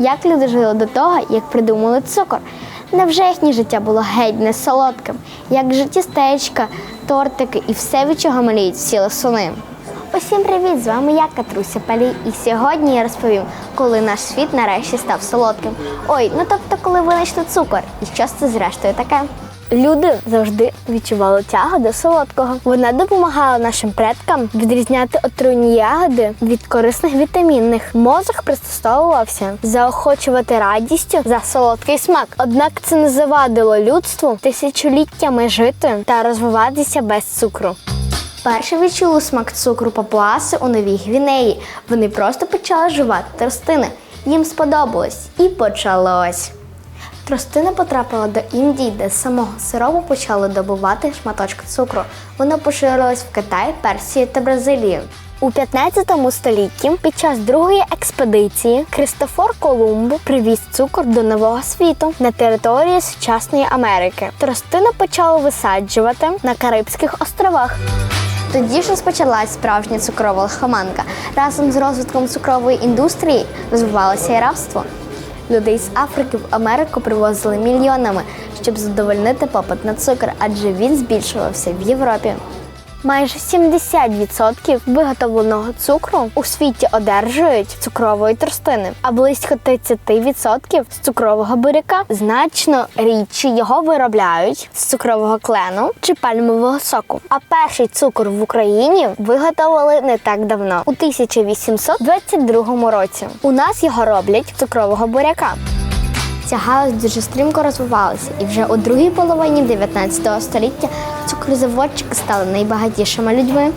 Як люди жили до того, як придумали цукор? Невже їхнє життя було геть не солодким, як же тістечка, тортики і все, від чого маліють всі лисуни? Усім привіт! З вами я, Катруся Палій, і сьогодні я розповім, коли наш світ нарешті став солодким. Ой, ну тобто, коли винайшли цукор, і що це зрештою таке? Люди завжди відчували тягу до солодкого. Вона допомагала нашим предкам відрізняти отруйні ягоди від корисних вітамінних. Мозок пристосовувався заохочувати радістю за солодкий смак. Однак це не завадило людству тисячоліттями жити та розвиватися без цукру. Перше відчули смак цукру папуаси у Новій Гвінеї. Вони просто почали жувати тростини. Їм сподобалось і почалось. Тростина потрапила до Індії, де з самого сиропу почали добувати шматочки цукру. Воно поширилось в Китай, Персії та Бразилії. У 15 столітті під час другої експедиції Христофор Колумб привіз цукор до нового світу на території сучасної Америки. Тростину почали висаджувати на Карибських островах. Тоді ж розпочалась справжня цукрова лихоманка. Разом з розвитком цукрової індустрії розвивалося і рабство. Людей з Африки в Америку привозили мільйонами, щоб задовольнити попит на цукор, адже він збільшувався в Європі. Майже 70% виготовленого цукру у світі одержують цукрової тростини, а близько 30% з цукрового буряка. Значно рідше його виробляють з цукрового клену чи пальмового соку. А перший цукор в Україні виготовили не так давно, у 1822 році. У нас його роблять цукрового буряка. Ця галузь дуже стрімко розвивалася, і вже у другій половині 19 століття цукрозаводчики стали найбагатішими людьми.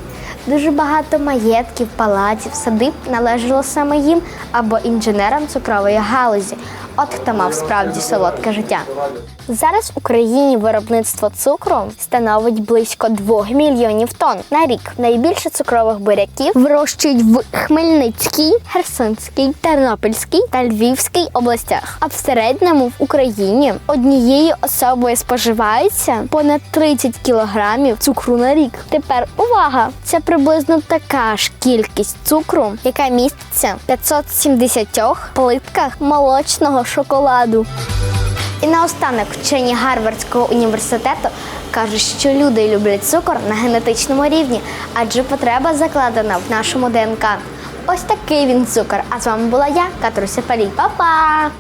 Дуже багато маєтків, палаців, садиб належало саме їм або інженерам цукрової галузі. От хто мав справді солодке життя. Зараз в Україні виробництво цукру становить близько 2 мільйонів тонн на рік. Найбільше цукрових буряків вирощують в Хмельницькій, Херсонській, Тернопільській та Львівській областях. А в середньому в Україні однією особою споживається понад 30 кілограмів цукру на рік. Тепер увага! Це приблизно така ж кількість цукру, яка міститься в 570 плитках молочного шоколаду. І наостанок вчені Гарвардського університету кажуть, що люди люблять цукор на генетичному рівні, адже потреба закладена в нашому ДНК. Ось такий він цукор. А з вами була я, Катруся. Па-па!